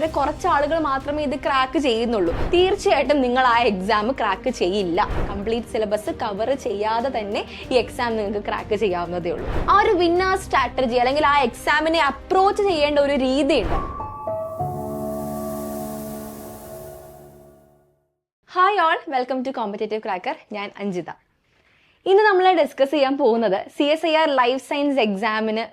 വളരെ കുറച്ച് ആളുകൾ മാത്രമേ ഇത് ക്രാക്ക് ചെയ്യുന്നുള്ളൂ. തീർച്ചയായിട്ടും നിങ്ങൾ ആ എക്സാം ക്രാക്ക് ചെയ്യില്ല. കംപ്ലീറ്റ് സിലബസ് കവർ ചെയ്യാതെ തന്നെ ഈ എക്സാം നിങ്ങൾക്ക് ക്രാക്ക് ചെയ്യാവുന്നതേ ഉള്ളൂ. ആ ഒരു വിന്നർ സ്ട്രാറ്റജി അല്ലെങ്കിൽ ആ എക്സാമിനെ അപ്രോച്ച് ചെയ്യേണ്ട ഒരു രീതിയുണ്ട് hi all welcome to competitive cracker ഞാൻ അഞ്ജിത. ഇന്ന് നമ്മൾ ഡിസ്കസ് ചെയ്യാൻ പോകുന്നത് C S I R life science എക്സാമിന്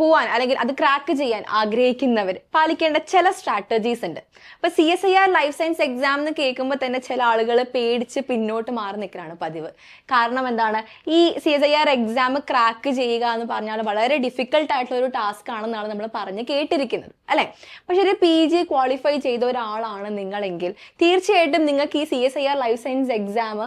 പോവാൻ അല്ലെങ്കിൽ അത് ക്രാക്ക് ചെയ്യാൻ ആഗ്രഹിക്കുന്നവർ പാലിക്കേണ്ട ചില സ്ട്രാറ്റജീസ് ഉണ്ട്. അപ്പൊ C S I R life science exam എന്ന് കേൾക്കുമ്പോൾ തന്നെ ചില ആളുകൾ പേടിച്ച് പിന്നോട്ട് മാറി നിൽക്കലാണ് പതിവ്. കാരണം എന്താണ്? ഈ C S I R exam crack ചെയ്യുക എന്ന് പറഞ്ഞാൽ വളരെ ഡിഫിക്കൽട്ട് ആയിട്ടുള്ള ഒരു ടാസ്ക് ആണെന്നാണ് നമ്മൾ പറഞ്ഞ് കേട്ടിരിക്കുന്നത് അല്ലെ? പക്ഷെ ഒരു പി ജി ക്വാളിഫൈ ചെയ്ത ഒരാളാണ് നിങ്ങളെങ്കിൽ തീർച്ചയായിട്ടും നിങ്ങൾക്ക് ഈ C S I R life science exam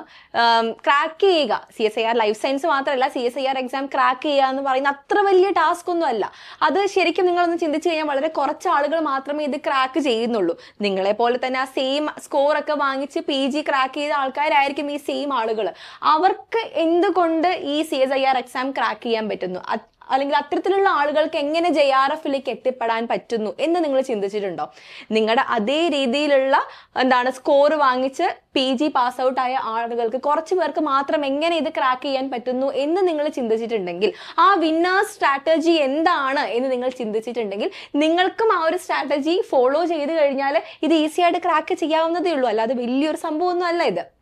crack ചെയ്യുക. C S I R life science മാത്രമല്ല C S I R exam crack ചെയ്യുക എന്ന് പറയുന്ന അത്ര വലിയ ടാസ്ക് ഒന്നും അല്ല. അത് ശരിക്കും നിങ്ങളൊന്ന് ചിന്തിച്ചു കഴിഞ്ഞാൽ വളരെ കുറച്ച് ആളുകൾ മാത്രമേ ഇത് ക്രാക്ക് ചെയ്യുന്നുള്ളൂ. നിങ്ങളെ പോലെ തന്നെ ആ സെയിം സ്കോർ ഒക്കെ വാങ്ങിച്ച് പി ജി ക്രാക്ക് ചെയ്ത ആൾക്കാരായിരിക്കും ഈ സെയിം ആളുകൾ അവർക്ക് എന്തുകൊണ്ട് ഈ C S I R exam crack ചെയ്യാൻ പറ്റുന്നു? അല്ലെങ്കിൽ അത്തരത്തിലുള്ള ആളുകൾക്ക് എങ്ങനെ ജെ ആർ എഫിലേക്ക് എത്തിപ്പെടാൻ പറ്റുന്നു എന്ന് നിങ്ങൾ ചിന്തിച്ചിട്ടുണ്ടോ? നിങ്ങളുടെ അതേ രീതിയിലുള്ള എന്താണ് സ്കോർ വാങ്ങിച്ച് പി ജി പാസ് ഔട്ട് ആയ ആളുകൾക്ക് കുറച്ച് പേർക്ക് മാത്രം എങ്ങനെ ഇത് ക്രാക്ക് ചെയ്യാൻ പറ്റുന്നു എന്ന് നിങ്ങൾ ചിന്തിച്ചിട്ടുണ്ടെങ്കിൽ ആ വിന്നേഴ്സ് സ്ട്രാറ്റജി എന്താണ് എന്ന് നിങ്ങൾ ചിന്തിച്ചിട്ടുണ്ടെങ്കിൽ നിങ്ങൾക്കും ആ ഒരു സ്ട്രാറ്റജി ഫോളോ ചെയ്ത് കഴിഞ്ഞാൽ ഇത് ഈസി ആയിട്ട് ക്രാക്ക് ചെയ്യാവുന്നതേ ഉള്ളൂ. അല്ലാതെ വലിയൊരു സംഭവമൊന്നും അല്ല ഇത്.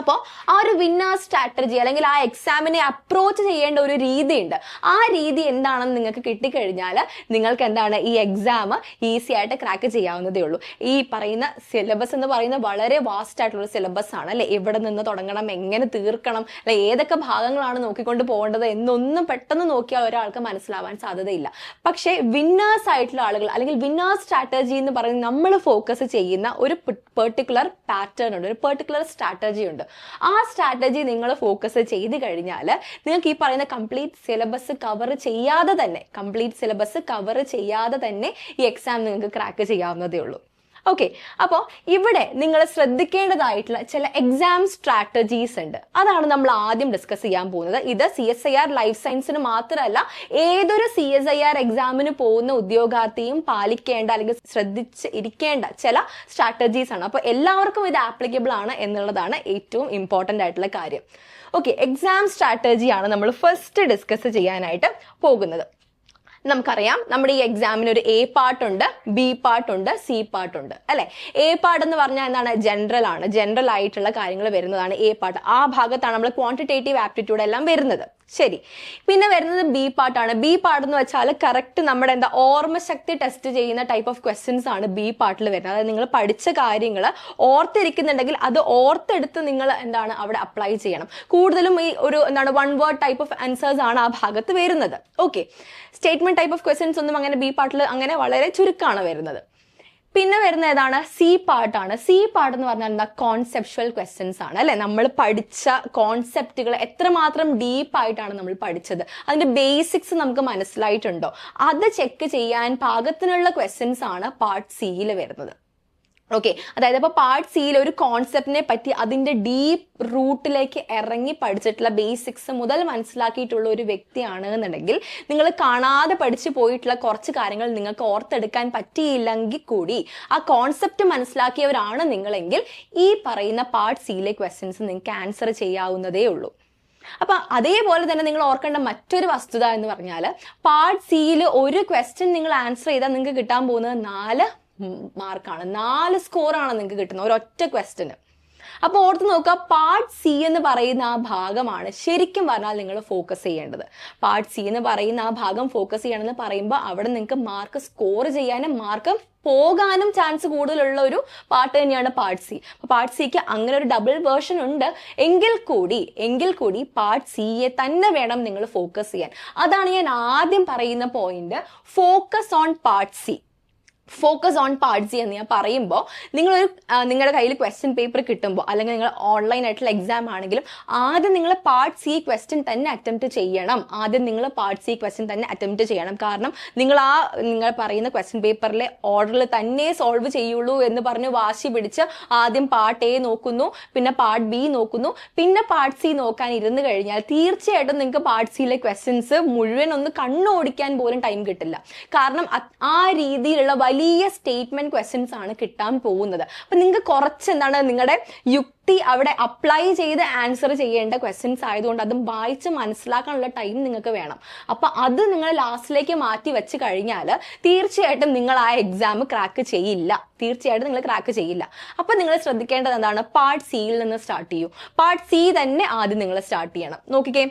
അപ്പോൾ ആ ഒരു വിന്നർ സ്ട്രാറ്റജി അല്ലെങ്കിൽ ആ എക്സാമിനെ അപ്രോച്ച് ചെയ്യേണ്ട ഒരു രീതിയുണ്ട്. ആ രീതി എന്താണെന്ന് നിങ്ങൾക്ക് കിട്ടിക്കഴിഞ്ഞാൽ നിങ്ങൾക്ക് എന്താണ് ഈ എക്സാം ഈസി ആയിട്ട് ക്രാക്ക് ചെയ്യാവുന്നതേ ഉള്ളൂ. ഈ പറയുന്ന സിലബസ് എന്ന് പറയുന്ന വളരെ വാസ്റ്റ് ആയിട്ടുള്ള സിലബസ് ആണ് അല്ലെ? എവിടെ നിന്ന് തുടങ്ങണം എങ്ങനെ തീർക്കണം അല്ലെ ഏതൊക്കെ ഭാഗങ്ങളാണ് നോക്കിക്കൊണ്ട് പോകേണ്ടത് എന്നൊന്നും പെട്ടെന്ന് നോക്കിയാൽ ഒരാൾക്ക് മനസ്സിലാവാൻ സാധ്യതയില്ല. പക്ഷേ വിന്നേഴ്സ് ആയിട്ടുള്ള ആളുകൾ അല്ലെങ്കിൽ വിന്നേഴ്സ് സ്ട്രാറ്റജി എന്ന് പറയുന്നത് നമ്മൾ ഫോക്കസ് ചെയ്യുന്ന ഒരു പെർട്ടിക്കുലർ പാറ്റേൺ ഉണ്ട് ഒരു പെർട്ടിക്കുലർ സ്ട്രാറ്റജി ഉണ്ട്. ആ സ്ട്രാറ്റജി നിങ്ങൾ ഫോക്കസ് ചെയ്ത് കഴിഞ്ഞാൽ നിങ്ങൾക്ക് ഈ പറയുന്ന കംപ്ലീറ്റ് സിലബസ് കവർ ചെയ്യാതെ തന്നെ കംപ്ലീറ്റ് സിലബസ് കവർ ചെയ്യാതെ തന്നെ ഈ എക്സാം നിങ്ങൾക്ക് ക്രാക്ക് ചെയ്യാവുന്നതേ ഉള്ളൂ. ഓക്കെ അപ്പോൾ ഇവിടെ നിങ്ങൾ ശ്രദ്ധിക്കേണ്ടതായിട്ടുള്ള ചില എക്സാം സ്ട്രാറ്റജീസ് ഉണ്ട്. അതാണ് നമ്മൾ ആദ്യം ഡിസ്കസ് ചെയ്യാൻ പോകുന്നത്. ഇത് C S I R life സയൻസിന് മാത്രമല്ല ഏതൊരു സി എസ് ഐ ആർ എക്സാമിന് പോകുന്ന ഉദ്യോഗാർത്ഥിയും പാലിക്കേണ്ട അല്ലെങ്കിൽ ശ്രദ്ധിച്ച് ഇരിക്കേണ്ട ചില സ്ട്രാറ്റജീസ് ആണ്. അപ്പോൾ എല്ലാവർക്കും ഇത് ആപ്ലിക്കബിൾ ആണ് എന്നുള്ളതാണ് ഏറ്റവും ഇമ്പോർട്ടന്റ് ആയിട്ടുള്ള കാര്യം. ഓക്കെ എക്സാം സ്ട്രാറ്റജിയാണ് നമ്മൾ ഫസ്റ്റ് ഡിസ്കസ് ചെയ്യാനായിട്ട് പോകുന്നത്. നമുക്കറിയാം നമ്മുടെ ഈ എക്സാമിന് ഒരു എ പാർട്ടുണ്ട് ബി പാർട്ടുണ്ട് സി പാർട്ടുണ്ട് അല്ലെ? എ പാർട്ട് എന്ന് പറഞ്ഞാൽ എന്താണ്? ജനറൽ ആണ്. ജനറൽ ആയിട്ടുള്ള കാര്യങ്ങൾ വരുന്നതാണ് എ പാർട്ട് ആ ഭാഗത്താണ് നമ്മൾ ക്വാണ്ടിറ്റേറ്റീവ് ആപ്റ്റിറ്റ്യൂഡ് എല്ലാം വരുന്നത്. ശരി. പിന്നെ വരുന്നത് ബി പാർട്ടാണ് ബി പാർട്ട് എന്ന് വെച്ചാൽ കറക്റ്റ് നമ്മുടെ എന്താ ഓർമ്മശക്തി ടെസ്റ്റ് ചെയ്യുന്ന ടൈപ്പ് ഓഫ് ക്വസ്റ്റ്യൻസ് ആണ് ബി പാർട്ടിൽ വരുന്നത്. അതായത് നിങ്ങൾ പഠിച്ച കാര്യങ്ങൾ ഓർത്തിരിക്കുന്നുണ്ടെങ്കിൽ അത് ഓർത്തെടുത്ത് നിങ്ങൾ എന്താണ് അവിടെ അപ്ലൈ ചെയ്യണം. കൂടുതലും ഈ ഒരു എന്താണ് one word type of answers ആണ് ആ ഭാഗത്ത് വരുന്നത്. Okay statement type of questions ഒന്നും അങ്ങനെ ബി പാർട്ടിൽ അങ്ങനെ വളരെ ചുരുക്കമാണ് വരുന്നത്. പിന്നെ വരുന്ന ഏതാണ്? സി പാർട്ടാണ് സി പാർട്ട് എന്ന് പറഞ്ഞാൽ എന്താ? കോൺസെപ്ച്വൽ ക്വസ്റ്റ്യൻസ് ആണ്. അല്ലെ? നമ്മൾ പഠിച്ച കോൺസെപ്റ്റുകൾ എത്രമാത്രം ഡീപ്പായിട്ടാണ് നമ്മൾ പഠിച്ചത്? അതിന്റെ ബേസിക്സ് നമുക്ക് മനസ്സിലായിട്ടുണ്ടോ? അത് ചെക്ക് ചെയ്യാൻ പാകത്തിനുള്ള ക്വസ്റ്റ്യൻസ് ആണ് പാർട്ട് സിയിൽ വരുന്നത്. ഓക്കെ അതായത് ഇപ്പോൾ പാർട്ട് സിയിൽ ഒരു കോൺസെപ്റ്റിനെ പറ്റി അതിന്റെ ഡീപ്പ് റൂട്ടിലേക്ക് ഇറങ്ങി പഠിച്ചിട്ടുള്ള ബേസിക്സ് മുതൽ മനസ്സിലാക്കിയിട്ടുള്ള ഒരു വ്യക്തിയാണ് എന്നുണ്ടെങ്കിൽ നിങ്ങൾ കാണാതെ പഠിച്ചു പോയിട്ടുള്ള കുറച്ച് കാര്യങ്ങൾ നിങ്ങൾക്ക് ഓർത്തെടുക്കാൻ പറ്റിയില്ലെങ്കിൽ കൂടി ആ കോൺസെപ്റ്റ് മനസ്സിലാക്കിയവരാണ് നിങ്ങളെങ്കിൽ ഈ പറയുന്ന പാർട്ട് സിയിലെ ക്വസ്റ്റ്യൻസ് നിങ്ങൾക്ക് ആൻസർ ചെയ്യാവുന്നതേ ഉള്ളൂ. അപ്പൊ അതേപോലെ തന്നെ നിങ്ങൾ ഓർക്കേണ്ട മറ്റൊരു വസ്തുത എന്ന് പറഞ്ഞാൽ പാർട്ട് സിയിൽ ഒരു ക്വസ്റ്റ്യൻ നിങ്ങൾ ആൻസർ ചെയ്താൽ നിങ്ങൾക്ക് കിട്ടാൻ പോകുന്നത് നാല് മാർക്കാണ്. നാല് സ്കോറാണ് നിങ്ങൾക്ക് കിട്ടുന്നത് ഒരൊറ്റ ക്വസ്റ്റിന്. അപ്പോൾ ഓർത്ത് നോക്കുക പാർട്ട് സി എന്ന് പറയുന്ന ആ ഭാഗമാണ് ശരിക്കും പറഞ്ഞാൽ നിങ്ങൾ ഫോക്കസ് ചെയ്യേണ്ടത്. പാർട്ട് സി എന്ന് പറയുന്ന ആ ഭാഗം ഫോക്കസ് ചെയ്യണമെന്ന് പറയുമ്പോൾ അവിടെ നിങ്ങൾക്ക് മാർക്ക് സ്കോർ ചെയ്യാനും മാർക്ക് പോകാനും ചാൻസ് കൂടുതലുള്ള ഒരു പാട്ട് തന്നെയാണ് പാർട്ട് സി. അപ്പോൾ പാർട്ട് സിക്ക് അങ്ങനെ ഒരു ഡബിൾ വേർഷൻ ഉണ്ട്. എങ്കിൽ കൂടി എങ്കിൽ കൂടി പാർട്ട് സിയെ തന്നെ വേണം നിങ്ങൾ ഫോക്കസ് ചെയ്യാൻ. അതാണ് ഞാൻ ആദ്യം പറയുന്ന point focus on part C focus on part C എന്ന് ഞാൻ പറയുമ്പോൾ നിങ്ങളൊരു നിങ്ങളുടെ കയ്യിൽ ക്വസ്റ്റ്യൻ പേപ്പർ കിട്ടുമ്പോൾ അല്ലെങ്കിൽ നിങ്ങൾ ഓൺലൈൻ ആയിട്ടുള്ള എക്സാം ആണെങ്കിലും ആദ്യം നിങ്ങൾ പാർട്ട് സി ക്വസ്റ്റ്യൻ തന്നെ അറ്റംപ്റ്റ് ചെയ്യണം. ആദ്യം നിങ്ങൾ പാർട്ട് സി ക്വസ്റ്റ്യൻ തന്നെ അറ്റംപ്റ്റ് ചെയ്യണം. കാരണം നിങ്ങൾ ആ നിങ്ങൾ പറയുന്ന ക്വസ്റ്റ്യൻ പേപ്പറിലെ ഓർഡറിൽ തന്നെ സോൾവ് ചെയ്യുള്ളൂ എന്ന് പറഞ്ഞ് വാശി പിടിച്ച് ആദ്യം പാർട്ട് എ നോക്കുന്നു പിന്നെ പാർട്ട് ബി നോക്കുന്നു. പിന്നെ പാർട്ട് സി നോക്കാൻ ഇരുന്ന് കഴിഞ്ഞാൽ തീർച്ചയായിട്ടും നിങ്ങൾക്ക് പാർട്ട് സിയിലെ ക്വസ്റ്റ്യൻസ് മുഴുവൻ ഒന്ന് കണ്ണോടിക്കാൻ പോലും ടൈം കിട്ടില്ല. കാരണം ആ രീതിയിലുള്ള വലിയ സ്റ്റേറ്റ്മെന്റ് ക്വസ്റ്റ്യൻസ് ആണ് കിട്ടാൻ പോകുന്നത്. അപ്പൊ നിങ്ങൾക്ക് കുറച്ച് എന്താണ് നിങ്ങളുടെ യുക്തി അവിടെ അപ്ലൈ ചെയ്ത് ആൻസർ ചെയ്യേണ്ട ക്വസ്റ്റ്യൻസ് ആയതുകൊണ്ട് അതും വായിച്ച് മനസ്സിലാക്കാനുള്ള ടൈം നിങ്ങൾക്ക് വേണം. അപ്പൊ അത് നിങ്ങൾ ലാസ്റ്റിലേക്ക് മാറ്റി വെച്ച് കഴിഞ്ഞാൽ തീർച്ചയായിട്ടും നിങ്ങൾ ആ എക്സാം ക്രാക്ക് ചെയ്യില്ല. തീർച്ചയായിട്ടും നിങ്ങൾ ക്രാക്ക് ചെയ്യില്ല. അപ്പൊ നിങ്ങൾ ശ്രദ്ധിക്കേണ്ടത് എന്താണ്? പാർട്ട് സിയിൽ നിന്ന് സ്റ്റാർട്ട് ചെയ്യൂ. പാർട്ട് സി തന്നെ ആദ്യം നിങ്ങൾ സ്റ്റാർട്ട് ചെയ്യണം. നോക്കിക്കേ.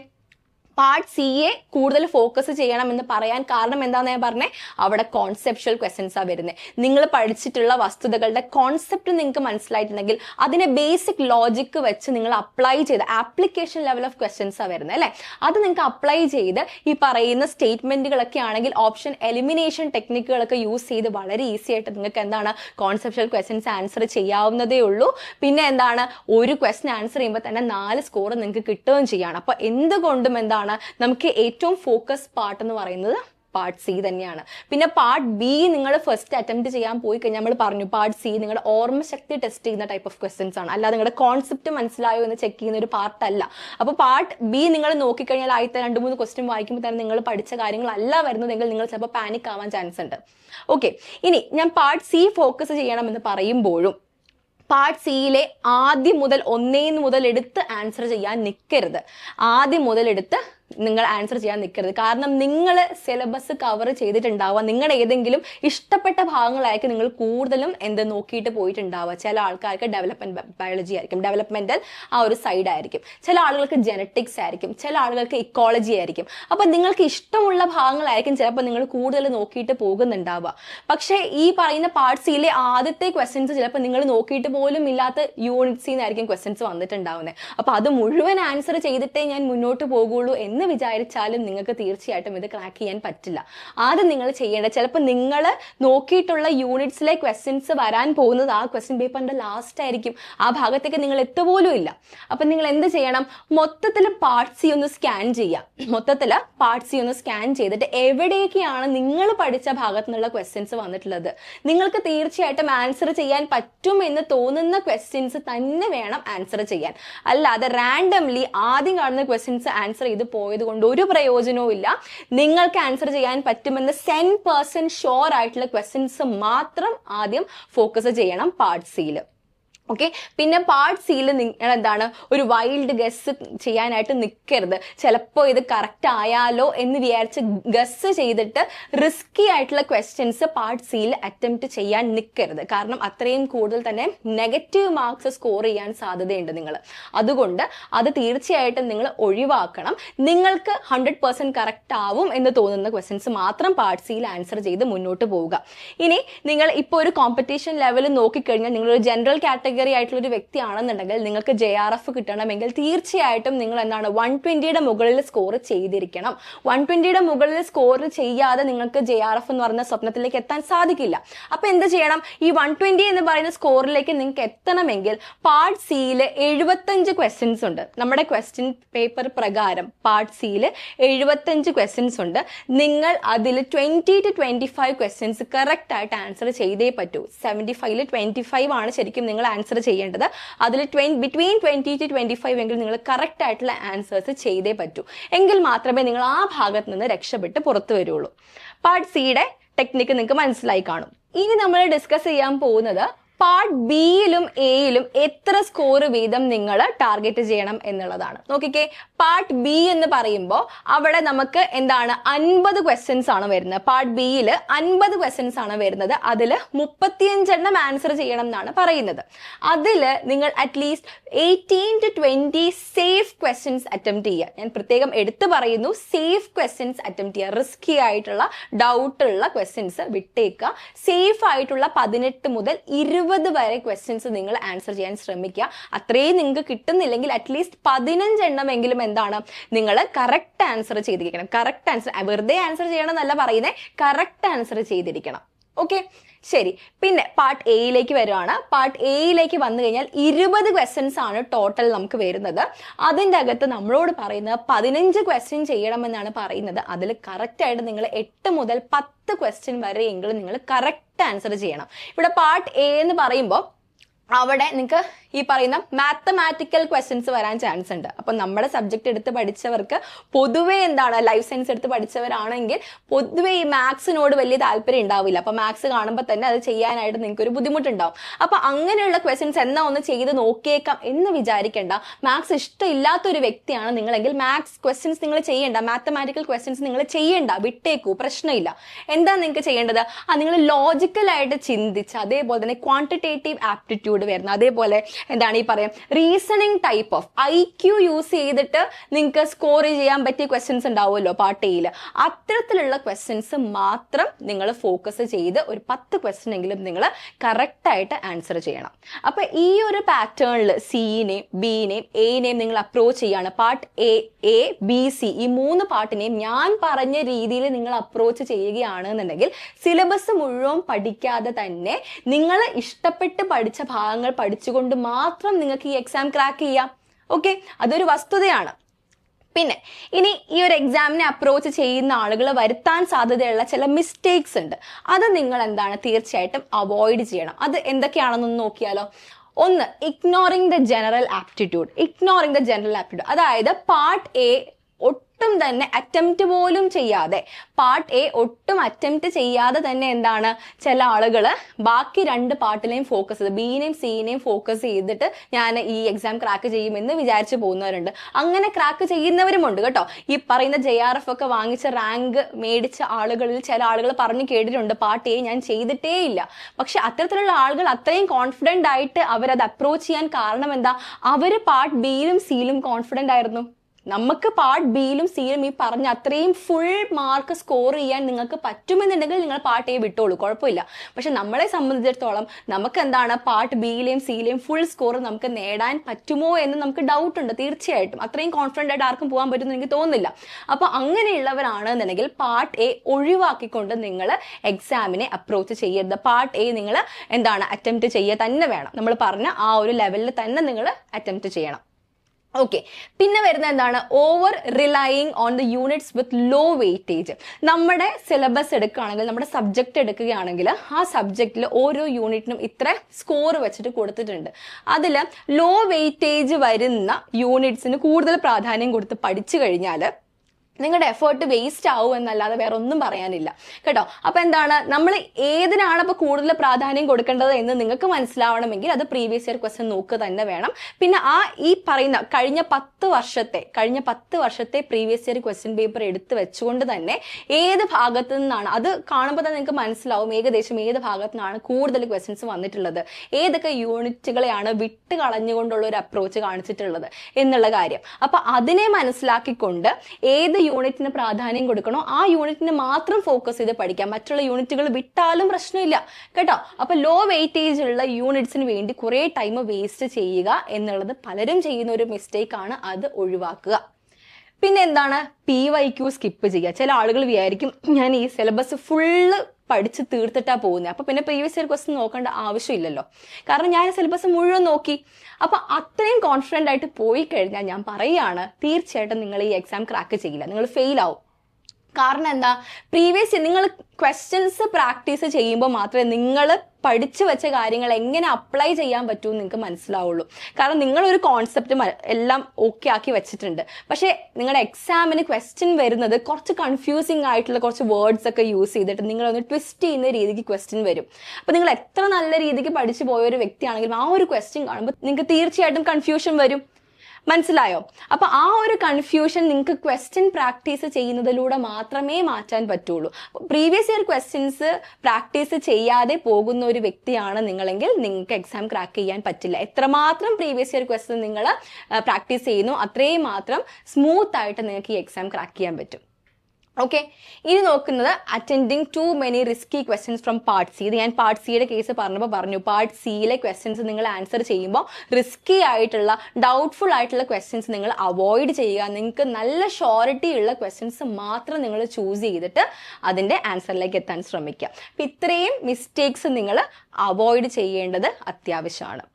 പാർട്ട് സി സിയെ കൂടുതൽ ഫോക്കസ് ചെയ്യണം എന്ന് പറയാൻ കാരണം എന്താന്ന് ഞാൻ പറഞ്ഞേ? അവിടെ കോൺസെപ്ച്വൽ ക്വസ്റ്റൻസ് ആ വരുന്നത് നിങ്ങൾ പഠിച്ചിട്ടുള്ള വസ്തുതകളുടെ കോൺസെപ്റ്റ് നിങ്ങൾക്ക് മനസ്സിലായിട്ടുണ്ടെങ്കിൽ അതിനെ ബേസിക് ലോജിക്ക് വെച്ച് നിങ്ങൾ അപ്ലൈ ചെയ്ത് ആപ്ലിക്കേഷൻ ലെവൽ ഓഫ് ക്വസ്റ്റൻസ് ആ വരുന്നത് അല്ലേ? അത് നിങ്ങൾക്ക് അപ്ലൈ ചെയ്ത് ഈ പറയുന്ന സ്റ്റേറ്റ്മെന്റുകളൊക്കെ ആണെങ്കിൽ ഓപ്ഷൻ എലിമിനേഷൻ ടെക്നിക്കുകളൊക്കെ യൂസ് ചെയ്ത് വളരെ ഈസി ആയിട്ട് നിങ്ങൾക്ക് എന്താണ് കോൺസെപ്റ്റുവൽ ക്വസ്റ്റ്യൻസ് ആൻസർ ചെയ്യാവുന്നതേ ഉള്ളൂ. പിന്നെ എന്താണ്? ഒരു ക്വസ്റ്റ്യൻ ആൻസർ ചെയ്യുമ്പോൾ തന്നെ നാല് സ്കോർ നിങ്ങൾക്ക് കിട്ടുകയും ചെയ്യാണ്. അപ്പൊ എന്തുകൊണ്ടും എന്താണ് നമുക്ക് ഏറ്റവും ഫോക്കസ് പാർട്ട് എന്ന് പറയുന്നത് പാർട്ട് സി തന്നെയാണ്. പിന്നെ പാർട്ട് ബി നിങ്ങൾ ഫസ്റ്റ് അറ്റംപ്റ്റ് ചെയ്യാൻ പോയി കഴിഞ്ഞാൽ നമ്മൾ പറഞ്ഞു പാർട്ട് സി നിങ്ങളുടെ ഓർമ്മശക്തി ടെസ്റ്റ് ചെയ്യുന്ന ടൈപ്പ് ഓഫ് ക്വസ്റ്റ്യൻസ് ആണ്. അല്ലാതെ നിങ്ങളുടെ കോൺസെപ്റ്റ് മനസ്സിലായോ എന്ന് ചെക്ക് ചെയ്യുന്ന ഒരു പാർട്ട് അല്ല. അപ്പോൾ പാർട്ട് ബി നിങ്ങൾ നോക്കിക്കഴിഞ്ഞാൽ ആദ്യത്തെ രണ്ട് മൂന്ന് ക്വസ്റ്റ്യൻ വായിക്കുമ്പോൾ തന്നെ നിങ്ങൾ പഠിച്ച കാര്യങ്ങളല്ല വരുന്നതെങ്കിൽ നിങ്ങൾ ചിലപ്പോൾ പാനിക് ആവാൻ ചാൻസ് ഉണ്ട്. ഓക്കെ ഇനി ഞാൻ പാർട്ട് സി ഫോക്കസ് ചെയ്യണമെന്ന് പറയുമ്പോഴും പാർട്ട് സിയിലെ ആദ്യം മുതൽ ഒന്നേന്ന് മുതൽ എടുത്ത് ആൻസർ ചെയ്യാൻ നിൽക്കരുത് ആദ്യം മുതൽ എടുത്ത് നിങ്ങൾ ആൻസർ ചെയ്യാൻ നിൽക്കരുത് കാരണം നിങ്ങൾ സിലബസ് കവർ ചെയ്തിട്ടുണ്ടാവുക. നിങ്ങളുടെ ഏതെങ്കിലും ഇഷ്ടപ്പെട്ട ഭാഗങ്ങളായിരിക്കും നിങ്ങൾ കൂടുതലും എന്ത് നോക്കിയിട്ട് പോയിട്ടുണ്ടാവുക. ചില ആൾക്കാർക്ക് ഡെവലപ്മെന്റ് ബയോളജി ആയിരിക്കും. ഡെവലപ്മെന്റൽ ആ ഒരു സൈഡ് ആയിരിക്കും. ചില ആളുകൾക്ക് ജനറ്റിക്സ് ആയിരിക്കും. ചില ആളുകൾക്ക് ഇക്കോളജി ആയിരിക്കും. അപ്പൊ നിങ്ങൾക്ക് ഇഷ്ടമുള്ള ഭാഗങ്ങളായിരിക്കും ചിലപ്പോൾ നിങ്ങൾ കൂടുതൽ നോക്കിയിട്ട് പോകുന്നുണ്ടാവുക. പക്ഷേ ഈ പറയുന്ന പാർട്സിലെ ആദ്യത്തെ ക്വസ്റ്റ്യൻസ് ചിലപ്പോൾ നിങ്ങൾ നോക്കിയിട്ട് പോലും ഇല്ലാത്ത യൂണിറ്റ്സിൽ നിന്നായിരിക്കും ക്വസ്റ്റ്യൻസ് വന്നിട്ടുണ്ടാവുന്നത് അപ്പൊ അത് മുഴുവൻ ആൻസർ ചെയ്തിട്ടേ ഞാൻ മുന്നോട്ട് പോകുള്ളൂ എന്ന് വിചാരിച്ചാലും നിങ്ങൾക്ക് തീർച്ചയായിട്ടും ഇത് ക്രാക്ക് ചെയ്യാൻ പറ്റില്ല. ആദ്യം നിങ്ങൾ ചെയ്യേണ്ട ചിലപ്പോൾ നിങ്ങൾ നോക്കിയിട്ടുള്ള യൂണിറ്റ്സിലെ ക്വസ്റ്റ്യൻസ് വരാൻ പോകുന്നത് ആ ക്വസ്റ്റ്യൻ പേപ്പറിന്റെ ലാസ്റ്റ് ആയിരിക്കും. ആ ഭാഗത്തേക്ക് നിങ്ങൾ എത്തുപോലും ഇല്ല. അപ്പൊ നിങ്ങൾ എന്ത് ചെയ്യണം? മൊത്തത്തിൽ പാർട്ട് സി ഒന്ന് സ്കാൻ ചെയ്യാം. മൊത്തത്തിൽ പാർട്ട് സി ഒന്ന് സ്കാൻ ചെയ്തിട്ട് എവിടെയൊക്കെയാണ് നിങ്ങൾ പഠിച്ച ഭാഗത്തു നിന്നുള്ള ക്വസ്റ്റ്യൻസ് വന്നിട്ടുള്ളത്? നിങ്ങൾക്ക് തീർച്ചയായിട്ടും ആൻസർ ചെയ്യാൻ പറ്റും എന്ന് തോന്നുന്ന ക്വസ്റ്റ്യൻസ് തന്നെ വേണം ആൻസർ ചെയ്യാൻ. അല്ലാതെ റാൻഡംലി ആദ്യം കാണുന്ന ക്വസ്റ്റ്യൻസ് ആൻസർ ചെയ്ത് പോയത് കൊണ്ട് ഒരു പ്രയോജനവും ഇല്ല. നിങ്ങൾക്ക് ആൻസർ ചെയ്യാൻ പറ്റുമെന്ന് സെൻ പേഴ്സൺ ഷുവർ ആയിട്ടുള്ള ക്വസ്റ്റ്യൻസ് മാത്രം ആദ്യം ഫോക്കസ് ചെയ്യണം പാർട്ട് സിയിൽ ഓക്കെ പിന്നെ പാർട്ട് സിയിൽ നിങ്ങൾ എന്താണ്? ഒരു വൈൽഡ് ഗസ് ചെയ്യാനായിട്ട് നിൽക്കരുത് ചിലപ്പോൾ ഇത് കറക്റ്റ് ആയാലോ എന്ന് വിചാരിച്ച് ഗസ് ചെയ്തിട്ട് റിസ്കി ആയിട്ടുള്ള ക്വസ്റ്റ്യൻസ് പാർട്ട് സിയിൽ അറ്റംപ്റ്റ് ചെയ്യാൻ നിൽക്കരുത് കാരണം അത്രയും കൂടുതൽ തന്നെ നെഗറ്റീവ് മാർക്സ് സ്കോർ ചെയ്യാൻ സാധ്യതയുണ്ട് നിങ്ങൾ അതുകൊണ്ട് അത് തീർച്ചയായിട്ടും നിങ്ങൾ ഒഴിവാക്കണം. നിങ്ങൾക്ക് ഹൺഡ്രഡ് പെർസെന്റ് കറക്റ്റ് ആവും എന്ന് തോന്നുന്ന ക്വസ്റ്റ്യൻസ് മാത്രം പാർട്ട് സിയിൽ ആൻസർ ചെയ്ത് മുന്നോട്ട് പോവുക. ഇനി നിങ്ങൾ ഇപ്പോൾ ഒരു കോമ്പറ്റീഷൻ ലെവൽ നോക്കിക്കഴിഞ്ഞാൽ നിങ്ങളൊരു ജനറൽ കാറ്റഗറി ആയിട്ടുള്ള ഒരു വ്യക്തിയാണെന്നുണ്ടെങ്കിൽ നിങ്ങൾക്ക് ജെ ആർ എഫ് കിട്ടണമെങ്കിൽ തീർച്ചയായിട്ടും നിങ്ങൾ എന്താണ് വൺ ട്വന്റിയുടെ മുകളിൽ സ്കോർ ചെയ്തിരിക്കണം. വൺ ട്വന്റിയുടെ മുകളിൽ സ്കോർ ചെയ്യാതെ നിങ്ങൾക്ക് ജെ ആർ എഫ് എന്ന് പറയുന്ന സ്വപ്നത്തിലേക്ക് എത്താൻ സാധിക്കില്ല. അപ്പൊ എന്ത് ചെയ്യണം? ഈ വൺ ട്വന്റി എന്ന് പറയുന്ന സ്കോറിലേക്ക് നിങ്ങൾക്ക് എത്തണമെങ്കിൽ പാർട്ട് സിയിൽ എഴുപത്തഞ്ച് ക്വസ്റ്റ്യൻസ് ഉണ്ട്. നമ്മുടെ ക്വസ്റ്റ്യൻ പേപ്പർ പ്രകാരം പാർട്ട് സിയിൽ എഴുപത്തഞ്ച് ക്വസ്റ്റ്യൻസ് ഉണ്ട്. നിങ്ങൾ അതിൽ twenty two twenty five questions correct ആയിട്ട് ആൻസർ ചെയ്തേ പറ്റൂ. സെവന്റി ഫൈവിൽ ട്വന്റി ഫൈവ് ആണ് ശരിക്കും നിങ്ങൾ ആൻസർ ചെയ്യേണ്ടത്. അതിൽ ട്വൻ between twenty two twenty five എങ്കിൽ നിങ്ങൾ കറക്റ്റ് ആയിട്ടുള്ള ആൻസേഴ്സ് ചെയ്തേ പറ്റൂ. എങ്കിൽ മാത്രമേ നിങ്ങൾ ആ ഭാഗത്ത് നിന്ന് രക്ഷപ്പെട്ട് പുറത്തു വരുള്ളൂ. പാർട്ട് സിയുടെ ടെക്നിക്ക് നിങ്ങൾക്ക് മനസ്സിലായി കാണും. ഇനി നമ്മൾ ഡിസ്കസ് ചെയ്യാൻ പോകുന്നത് പാർട്ട് ബിയിലും എയിലും എത്ര സ്കോർ വീതം നിങ്ങൾ ടാർഗറ്റ് ചെയ്യണം എന്നുള്ളതാണ്. നോക്കിക്കേ പാർട്ട് ബി എന്ന് പറയുമ്പോൾ അവിടെ നമുക്ക് എന്താണ് അൻപത് ക്വസ്റ്റ്യൻസ് ആണ് വരുന്നത്. പാർട്ട് ബിയിൽ അൻപത് ക്വസ്റ്റ്യൻസ് ആണ് വരുന്നത്. അതിൽ മുപ്പത്തിയഞ്ചെണ്ണം ആൻസർ ചെയ്യണം എന്നാണ് പറയുന്നത്. അതിൽ നിങ്ങൾ at least eighteen to twenty safe questions attempt ചെയ്യുക. ഞാൻ പ്രത്യേകം എടുത്തു പറയുന്നു സേഫ് ക്വസ്റ്റ്യൻസ് അറ്റംപ്റ്റ് ചെയ്യുക. റിസ്കി ആയിട്ടുള്ള ഡൗട്ടുള്ള ക്വസ്റ്റ്യൻസ് വിട്ടേക്കുക. സേഫ് ആയിട്ടുള്ള പതിനെട്ട് മുതൽ ഇരുപത് വരെ ക്വസ്റ്റ്യൻസ് നിങ്ങൾ ആൻസർ ചെയ്യാൻ ശ്രമിക്കുക. അത്രയും നിങ്ങൾക്ക് കിട്ടുന്നില്ലെങ്കിൽ അറ്റ്ലീസ്റ്റ് പതിനഞ്ചെണ്ണമെങ്കിലും എന്താണ്? നിങ്ങൾ കറക്റ്റ് ആൻസർ ചെയ്തിരിക്കണം. കറക്റ്റ് ആൻസർ വെറുതെ ആൻസർ ചെയ്യണം എന്നല്ല പറയുന്നത് കറക്റ്റ് ആൻസർ ചെയ്തിരിക്കണം. ഓക്കെ ശരി. പിന്നെ പാർട്ട് എയിലേക്ക് വരുവാണ്. പാർട്ട് എയിലേക്ക് വന്നു കഴിഞ്ഞാൽ ഇരുപത് ക്വസ്റ്റ്യൻസ് ആണ് ടോട്ടൽ നമുക്ക് വരുന്നത്. അതിന്റെ അകത്ത് നമ്മളോട് പറയുന്നത് പതിനഞ്ച് ക്വസ്റ്റ്യൻ ചെയ്യണമെന്നാണ് പറയുന്നത്. അതിൽ കറക്റ്റായിട്ട് നിങ്ങൾ എട്ട് മുതൽ പത്ത് ക്വസ്റ്റ്യൻ വരെയെങ്കിലും നിങ്ങൾ കറക്റ്റ് ആൻസർ ചെയ്യണം. ഇവിടെ പാർട്ട് എ എന്ന് പറയുമ്പോൾ അവിടെ നിങ്ങൾക്ക് ഈ പറയുന്ന മാത്തമാറ്റിക്കൽ ക്വസ്റ്റ്യൻസ് വരാൻ ചാൻസ് ഉണ്ട്. അപ്പൊ നമ്മുടെ സബ്ജക്ട് എടുത്ത് പഠിച്ചവർക്ക് പൊതുവേ എന്താണ് ലൈഫ് സയൻസ് എടുത്ത് പഠിച്ചവരാണെങ്കിൽ പൊതുവേ ഈ മാത്സിനോട് വലിയ താല്പര്യം ഉണ്ടാവില്ല. അപ്പൊ മാത്സ് കാണുമ്പോൾ തന്നെ അത് ചെയ്യാനായിട്ട് നിങ്ങൾക്ക് ഒരു ബുദ്ധിമുട്ടുണ്ടാവും. അപ്പൊ അങ്ങനെയുള്ള ക്വസ്റ്റ്യൻസ് എന്നാ ഒന്ന് ചെയ്ത് നോക്കിയേക്കാം എന്ന് വിചാരിക്കേണ്ട. മാത്സ് ഇഷ്ടമില്ലാത്ത ഒരു വ്യക്തിയാണ് നിങ്ങളെങ്കിൽ മാത്സ് ക്വസ്റ്റ്യൻസ് നിങ്ങൾ ചെയ്യേണ്ട. മാത്തമാറ്റിക്കൽ ക്വസ്റ്റ്യൻസ് നിങ്ങൾ ചെയ്യേണ്ട. വിട്ടേക്കൂ. പ്രശ്നമില്ല. എന്താ നിങ്ങൾക്ക് ചെയ്യേണ്ടത്? ആ നിങ്ങൾ ലോജിക്കലായിട്ട് ചിന്തിച്ച് അതേപോലെ തന്നെ ക്വാണ്ടിറ്റേറ്റീവ് ആപ്റ്റിറ്റ്യൂഡ് വരുന്ന അതേപോലെ എന്താണ് ഈ പറയാം reasoning type of I Q use ചെയ്തിട്ട് നിങ്ങൾക്ക് സ്കോർ ചെയ്യാൻ പറ്റിയ ക്വസ്റ്റ്യൻസ് ഉണ്ടാവുമല്ലോ പാർട്ട് എയിൽ അത്തരത്തിലുള്ള ക്വസ്റ്റ്യൻസ് മാത്രം നിങ്ങൾ ഫോക്കസ് ചെയ്ത് ഒരു പത്ത് ക്വസ്റ്റ്യൻ എങ്കിലും നിങ്ങൾ കറക്റ്റായിട്ട് ആൻസർ ചെയ്യണം. അപ്പൊ ഈ ഒരു പാറ്റേണിൽ സിനെയും ബിനെയും എനെയും നിങ്ങൾ അപ്രോച്ച് ചെയ്യാണ്. Part A A B C ഈ മൂന്ന് പാർട്ടിനെയും ഞാൻ പറഞ്ഞ രീതിയിൽ നിങ്ങൾ അപ്രോച്ച് ചെയ്യുകയാണ് എന്നുണ്ടെങ്കിൽ സിലബസ് മുഴുവൻ പഠിക്കാതെ തന്നെ നിങ്ങൾ ഇഷ്ടപ്പെട്ട് പഠിച്ച ഭാഗങ്ങൾ പഠിച്ചുകൊണ്ട് മാത്രം നിങ്ങൾക്ക് ഈ എക്സാം ക്രാക്ക് ചെയ്യാം. ഓക്കെ അതൊരു വസ്തുതയാണ്. പിന്നെ ഇനി ഈ ഒരു എക്സാമിനെ അപ്രോച്ച് ചെയ്യുന്ന ആളുകൾ വരുത്താൻ സാധ്യതയുള്ള ചില മിസ്റ്റേക്സ് ഉണ്ട്. അത് നിങ്ങൾ എന്താണ് തീർച്ചയായിട്ടും അവോയ്ഡ് ചെയ്യണം. അത് എന്തൊക്കെയാണെന്നൊന്ന് നോക്കിയാലോ. ഒന്ന് ignoring the general aptitude ignoring the general aptitude അതായത് പാർട്ട് എ ഒട്ടും തന്നെ അറ്റംപ്റ്റ് പോലും ചെയ്യാതെ. പാർട്ട് എ ഒട്ടും അറ്റംപ്റ്റ് ചെയ്യാതെ തന്നെ എന്താണ് ചില ആളുകൾ ബാക്കി രണ്ട് പാർട്ടിലെയും ഫോക്കസ് ചെയ്ത് ബീനെയും സീനെയും ഫോക്കസ് ചെയ്തിട്ട് ഞാൻ ഈ എക്സാം ക്രാക്ക് ചെയ്യുമെന്ന് വിചാരിച്ചു പോകുന്നവരുണ്ട്. അങ്ങനെ ക്രാക്ക് ചെയ്യുന്നവരുമുണ്ട് കേട്ടോ. ഈ പറയുന്ന ജെ ആർ എഫ് ഒക്കെ വാങ്ങിച്ച റാങ്ക് മേടിച്ച ആളുകളിൽ ചില ആളുകൾ പറഞ്ഞു കേട്ടിട്ടുണ്ട് പാർട്ട് എ ഞാൻ ചെയ്തിട്ടേ ഇല്ല. പക്ഷെ അത്തരത്തിലുള്ള ആളുകൾ അത്രയും കോൺഫിഡന്റ് ആയിട്ട് അവരത് അപ്രോച്ച് ചെയ്യാൻ കാരണം എന്താ? അവർ പാർട്ട് ബിയിലും സിയിലും കോൺഫിഡന്റ് ആയിരുന്നു. നമുക്ക് പാർട്ട് ബിയിലും സിയിലും ഈ പറഞ്ഞ അത്രയും ഫുൾ മാർക്ക് സ്കോർ ചെയ്യാൻ നിങ്ങൾക്ക് പറ്റുമെന്നുണ്ടെങ്കിൽ നിങ്ങൾ പാർട്ട് എ വിട്ടോളൂ. കുഴപ്പമില്ല. പക്ഷെ നമ്മളെ സംബന്ധിച്ചിടത്തോളം നമുക്ക് എന്താണ് പാർട്ട് ബിയിലെയും സിയിലെയും ഫുൾ സ്കോർ നമുക്ക് നേടാൻ പറ്റുമോ എന്ന് നമുക്ക് ഡൗട്ട് ഉണ്ട്. തീർച്ചയായിട്ടും. അത്രയും കോൺഫിഡന്റ് ആയിട്ട് ആർക്കും പോകാൻ പറ്റുമെന്ന് എനിക്ക് തോന്നുന്നില്ല. അപ്പോൾ അങ്ങനെയുള്ളവരാണെന്നുണ്ടെങ്കിൽ പാർട്ട് എ ഒഴിവാക്കിക്കൊണ്ട് നിങ്ങൾ എക്സാമിനെ അപ്രോച്ച് ചെയ്യരുത്. പാർട്ട് എ നിങ്ങൾ എന്താണ് അറ്റംപ്റ്റ് ചെയ്യുക തന്നെ വേണം. നമ്മൾ പറഞ്ഞ ആ ഒരു ലെവലിൽ തന്നെ നിങ്ങൾ അറ്റംപ്റ്റ് ചെയ്യണം. ഓക്കെ പിന്നെ വരുന്ന എന്താണ്? Over relying on the units with low weightage നമ്മുടെ സിലബസ് എടുക്കുകയാണെങ്കിൽ നമ്മുടെ സബ്ജക്റ്റ് എടുക്കുകയാണെങ്കിൽ ആ സബ്ജക്റ്റിൽ ഓരോ യൂണിറ്റിനും ഇത്ര സ്കോർ വെച്ചിട്ട് കൊടുത്തിട്ടുണ്ട്. അതിൽ ലോ വെയിറ്റേജ് വരുന്ന യൂണിറ്റ്സിന് കൂടുതൽ പ്രാധാന്യം കൊടുത്ത് പഠിച്ചു കഴിഞ്ഞാൽ നിങ്ങളുടെ എഫേർട്ട് വേസ്റ്റ് ആവും എന്നല്ലാതെ വേറെ ഒന്നും പറയാനില്ല. കേട്ടോ? അപ്പൊ എന്താണ്? നമ്മൾ ഏതിനാണ് അപ്പൊ കൂടുതൽ പ്രാധാന്യം കൊടുക്കേണ്ടത് എന്ന് നിങ്ങൾക്ക് മനസ്സിലാവണമെങ്കിൽ അത് പ്രീവിയസ് ഇയർ ക്വസ്റ്റ്യൻ നോക്കുക തന്നെ വേണം. പിന്നെ ആ ഈ പറയുന്ന കഴിഞ്ഞ പത്ത് വർഷത്തെ കഴിഞ്ഞ പത്ത് വർഷത്തെ പ്രീവിയസ് ഇയർ ക്വസ്റ്റ്യൻ പേപ്പർ എടുത്ത് വെച്ചുകൊണ്ട് തന്നെ ഏത് ഭാഗത്ത് നിന്നാണ് അത് കാണുമ്പോൾ തന്നെ നിങ്ങൾക്ക് മനസ്സിലാവും ഏകദേശം ഏത് ഭാഗത്തു നിന്നാണ് കൂടുതൽ ക്വസ്റ്റ്യൻസ് വന്നിട്ടുള്ളത്. ഏതൊക്കെ യൂണിറ്റുകളെയാണ് വിട്ട് കളഞ്ഞുകൊണ്ടുള്ള ഒരു അപ്രോച്ച് കാണിച്ചിട്ടുള്ളത് എന്നുള്ള കാര്യം. അപ്പൊ അതിനെ മനസ്സിലാക്കിക്കൊണ്ട് ഏത് യൂണിറ്റിന് പ്രാധാന്യം കൊടുക്കണോ? ആ യൂണിറ്റിന് മാത്രം ഫോക്കസ് ചെയ്ത് പഠിക്കാം മറ്റുള്ള യൂണിറ്റുകൾ വിട്ടാലും പ്രശ്നമില്ല. കേട്ടോ? അപ്പൊ ലോ വെയിറ്റേജ് ഉള്ള യൂണിറ്റ്സിന് വേണ്ടി കുറെ ടൈം വേസ്റ്റ് ചെയ്യുക എന്നുള്ളത് പലരും ചെയ്യുന്ന ഒരു മിസ്റ്റേക്ക് ആണ് അത് ഒഴിവാക്കുക. പിന്നെ എന്താണ്? പി വൈ ക്യു സ്കിപ്പ് ചെയ്യുക. ചില ആളുകൾ വിചാരിക്കും ഞാൻ ഈ സിലബസ് ഫുള്ള് പഠിച്ച് തീർത്തിട്ടാ പോകുന്നത് അപ്പൊ പിന്നെ പ്രീവിയസ് ഇയർ ക്വസ്റ്റ്യൻ നോക്കേണ്ട ആവശ്യമില്ലല്ലോ. കാരണം ഞാൻ സിലബസ് മുഴുവൻ നോക്കി. അപ്പൊ അത്രയും കോൺഫിഡന്റ് ആയിട്ട് പോയി കഴിഞ്ഞാൽ ഞാൻ പറയുകയാണ് തീർച്ചയായിട്ടും നിങ്ങൾ ഈ എക്സാം ക്രാക്ക് ചെയ്യില്ല. നിങ്ങൾ ഫെയിൽ ആവും. കാരണം എന്താ? പ്രീവിയസ് നിങ്ങൾ ക്വസ്റ്റ്യൻസ് പ്രാക്ടീസ് ചെയ്യുമ്പോൾ മാത്രമേ നിങ്ങൾ പഠിച്ചു വെച്ച കാര്യങ്ങൾ എങ്ങനെ അപ്ലൈ ചെയ്യാൻ പറ്റുമെന്ന് നിങ്ങൾക്ക് മനസ്സിലാവുള്ളൂ. കാരണം നിങ്ങളൊരു കോൺസെപ്റ്റ് എല്ലാം ഓക്കെ ആക്കി വെച്ചിട്ടുണ്ട്. പക്ഷേ നിങ്ങളുടെ എക്സാമിന് ക്വസ്റ്റ്യൻ വരുന്നത് കുറച്ച് കൺഫ്യൂസിങ് ആയിട്ടുള്ള കുറച്ച് വേർഡ്സ് ഒക്കെ യൂസ് ചെയ്തിട്ട് നിങ്ങളൊന്ന് ട്വിസ്റ്റ് ചെയ്യുന്ന രീതിക്ക് ക്വസ്റ്റ്യൻ വരും. അപ്പോൾ നിങ്ങൾ എത്ര നല്ല രീതിക്ക് പഠിച്ചു പോയ ഒരു വ്യക്തിയാണെങ്കിലും ആ ഒരു ക്വസ്റ്റ്യൻ കാണുമ്പോൾ നിങ്ങൾക്ക് തീർച്ചയായിട്ടും കൺഫ്യൂഷൻ വരും. മനസ്സിലായോ? അപ്പൊ ആ ഒരു കൺഫ്യൂഷൻ നിങ്ങൾക്ക് ക്വസ്റ്റ്യൻ പ്രാക്ടീസ് ചെയ്യുന്നതിലൂടെ മാത്രമേ മാറ്റാൻ പറ്റുള്ളൂ. പ്രീവിയസ് ഇയർ ക്വസ്റ്റ്യൻസ് പ്രാക്ടീസ് ചെയ്യാതെ പോകുന്ന ഒരു വ്യക്തിയാണ് നിങ്ങളെങ്കിൽ നിങ്ങൾക്ക് എക്സാം ക്രാക്ക് ചെയ്യാൻ പറ്റില്ല. എത്രമാത്രം പ്രീവിയസ് ഇയർ ക്വസ്റ്റ്യൻ നിങ്ങൾ പ്രാക്ടീസ് ചെയ്യുന്നു അത്രയും മാത്രം സ്മൂത്ത് ആയിട്ട് നിങ്ങൾക്ക് ഈ എക്സാം ക്രാക്ക് ചെയ്യാൻ പറ്റും. ഓക്കെ ഇനി നോക്കുന്നത് attending to many risky questions from part C ഇത് ഞാൻ പാർട്ട് സിയുടെ കേസ് പറഞ്ഞപ്പോൾ പറഞ്ഞു. പാർട്ട് സിയിലെ ക്വസ്റ്റൻസ് നിങ്ങൾ ആൻസർ ചെയ്യുമ്പോൾ റിസ്കി ആയിട്ടുള്ള ഡൗട്ട്ഫുൾ ആയിട്ടുള്ള ക്വസ്റ്റ്യൻസ് നിങ്ങൾ അവോയ്ഡ് ചെയ്യുക. നിങ്ങൾക്ക് നല്ല ഷോറിറ്റി ഉള്ള ക്വസ്റ്റ്യൻസ് മാത്രം നിങ്ങൾ ചൂസ് ചെയ്തിട്ട് അതിന്റെ ആൻസറിലേക്ക് എത്താൻ ശ്രമിക്കുക. അപ്പം ഇത്രയും മിസ്റ്റേക്സ് നിങ്ങൾ അവോയ്ഡ് ചെയ്യേണ്ടത് അത്യാവശ്യമാണ്.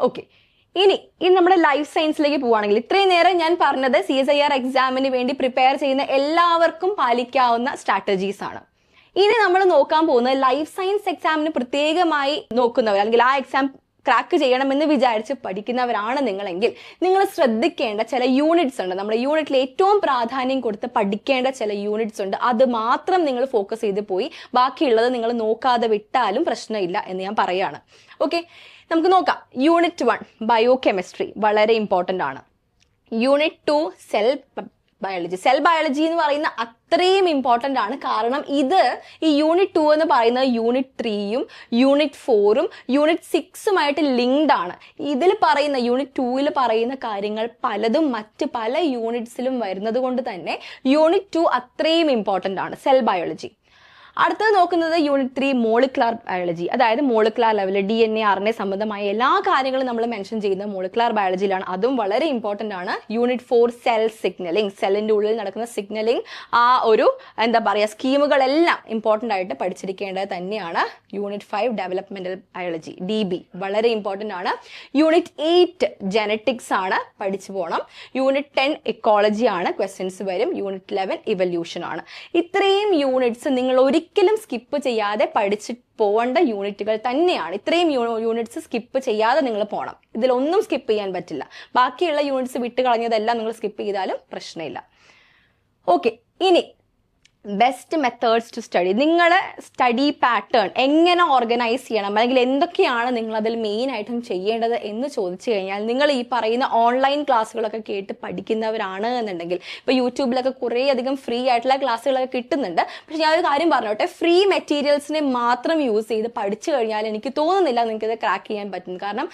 ഓക്കെ ഇനി ഇനി നമ്മുടെ ലൈഫ് സയൻസിലേക്ക് പോവുകയാണെങ്കിൽ ഇത്രയും നേരം ഞാൻ പറഞ്ഞത് സി എസ് ഐ ആർ എക്സാമിന് വേണ്ടി പ്രിപ്പയർ ചെയ്യുന്ന എല്ലാവർക്കും പാലിക്കാവുന്ന സ്ട്രാറ്റജീസ് ആണ്. ഇനി നമ്മൾ നോക്കാൻ പോകുന്നത് ലൈഫ് സയൻസ് എക്സാമിന് പ്രത്യേകമായി നോക്കുന്നവർ അല്ലെങ്കിൽ ആ എക്സാം ക്രാക്ക് ചെയ്യണമെന്ന് വിചാരിച്ച് പഠിക്കുന്നവരാണ് നിങ്ങളെങ്കിൽ നിങ്ങൾ ശ്രദ്ധിക്കേണ്ട ചില യൂണിറ്റ്സ് ഉണ്ട്. നമ്മുടെ യൂണിറ്റിൽ ഏറ്റവും പ്രാധാന്യം കൊടുത്ത് പഠിക്കേണ്ട ചില യൂണിറ്റ്സ് ഉണ്ട്. അത് മാത്രം നിങ്ങൾ ഫോക്കസ് ചെയ്ത് പോയി ബാക്കിയുള്ളത് നിങ്ങൾ നോക്കാതെ വിട്ടാലും പ്രശ്നമില്ല എന്ന് ഞാൻ പറയാണ്. ഓക്കെ നമുക്ക് നോക്കാം. യൂണിറ്റ് വൺ ബയോ കെമിസ്ട്രി വളരെ ഇമ്പോർട്ടന്റ് ആണ്. Unit two cell biology cell biology എന്ന് പറയുന്ന അത്രയും ഇമ്പോർട്ടന്റ് ആണ്. കാരണം ഇത് ഈ യൂണിറ്റ് ടു എന്ന് പറയുന്നത് യൂണിറ്റ് ത്രീയും യൂണിറ്റ് ഫോറും യൂണിറ്റ് സിക്സുമായിട്ട് ലിങ്ക്ഡ് ആണ്. ഇതിൽ പറയുന്ന യൂണിറ്റ് ടൂവിൽ പറയുന്ന കാര്യങ്ങൾ പലതും മറ്റ് പല യൂണിറ്റ്സിലും വരുന്നത് കൊണ്ട് തന്നെ യൂണിറ്റ് ടു അത്രയും ഇമ്പോർട്ടന്റ് ആണ്. സെൽ ബയോളജി അടുത്തത് നോക്കുന്നത് യൂണിറ്റ് ത്രീ മോളിക്കുലാർ ബയോളജി അതായത് മോളിക്കുലാർ ലെവലിൽ D N A R N സംബന്ധമായ എല്ലാ കാര്യങ്ങളും നമ്മൾ മെൻഷൻ ചെയ്യുന്നത് മോളിക്കുലാർ ബയോളജിയിലാണ് അതും വളരെ ഇമ്പോർട്ടന്റ് ആണ്. യൂണിറ്റ് ഫോർ സെൽ സിഗ്നലിംഗ് സെല്ലിന്റെ ഉള്ളിൽ നടക്കുന്ന സിഗ്നലിംഗ് ആ ഒരു എന്താ പറയുക സ്കീമുകളെല്ലാം ഇമ്പോർട്ടന്റ് ആയിട്ട് പഠിച്ചിരിക്കേണ്ടത് തന്നെയാണ് unit five developmental biology D B വളരെ ഇമ്പോർട്ടന്റ് ആണ്. യൂണിറ്റ് എയ്റ്റ് ജനറ്റിക്സ് ആണ് പഠിച്ചു പോകണം യൂണിറ്റ് ടെൻ ഇക്കോളജി ആണ്. ക്വസ്റ്റ്യൻസ് വരും. യൂണിറ്റ് ലെവൻ ഇവല്യൂഷൻ ആണ്. ഇത്രയും യൂണിറ്റ്സ് നിങ്ങൾ ഒരിക്കലും സ്കിപ്പ് ചെയ്യാതെ പഠിച്ച് പോകേണ്ട യൂണിറ്റുകൾ തന്നെയാണ്. ഇത്രയും യൂണിറ്റ്സ് സ്കിപ്പ് ചെയ്യാതെ നിങ്ങൾ പോകണം ഇതിലൊന്നും സ്കിപ്പ് ചെയ്യാൻ പറ്റില്ല. ബാക്കിയുള്ള യൂണിറ്റ്സ് വിട്ട് കളഞ്ഞതെല്ലാം നിങ്ങൾ സ്കിപ്പ് ചെയ്താലും പ്രശ്നമില്ല. ഓക്കെ ഇനി ബെസ്റ്റ് മെത്തേഡ്സ് ടു സ്റ്റഡി നിങ്ങൾ സ്റ്റഡി പാറ്റേൺ എങ്ങനെ ഓർഗനൈസ് ചെയ്യണം? അല്ലെങ്കിൽ എന്തൊക്കെയാണ് നിങ്ങൾ അതിൽ മെയിൻ ആയിട്ടും ചെയ്യേണ്ടത് എന്ന് ചോദിച്ചു കഴിഞ്ഞാൽ നിങ്ങൾ ഈ പറയുന്ന ഓൺലൈൻ ക്ലാസ്സുകളൊക്കെ കേട്ട് പഠിക്കുന്നവരാണ് എന്നുണ്ടെങ്കിൽ ഇപ്പോൾ യൂട്യൂബിലൊക്കെ കുറേ അധികം ഫ്രീ ആയിട്ടുള്ള ക്ലാസ്സുകളൊക്കെ കിട്ടുന്നുണ്ട്. പക്ഷെ ഞാൻ ഒരു കാര്യം പറഞ്ഞോട്ടെ ഫ്രീ മെറ്റീരിയൽസിനെ മാത്രം യൂസ് ചെയ്ത് പഠിച്ചു കഴിഞ്ഞാൽ എനിക്ക് തോന്നുന്നില്ല നിങ്ങൾക്ക് ഇത് ക്രാക്ക് ചെയ്യാൻ പറ്റും. കാരണം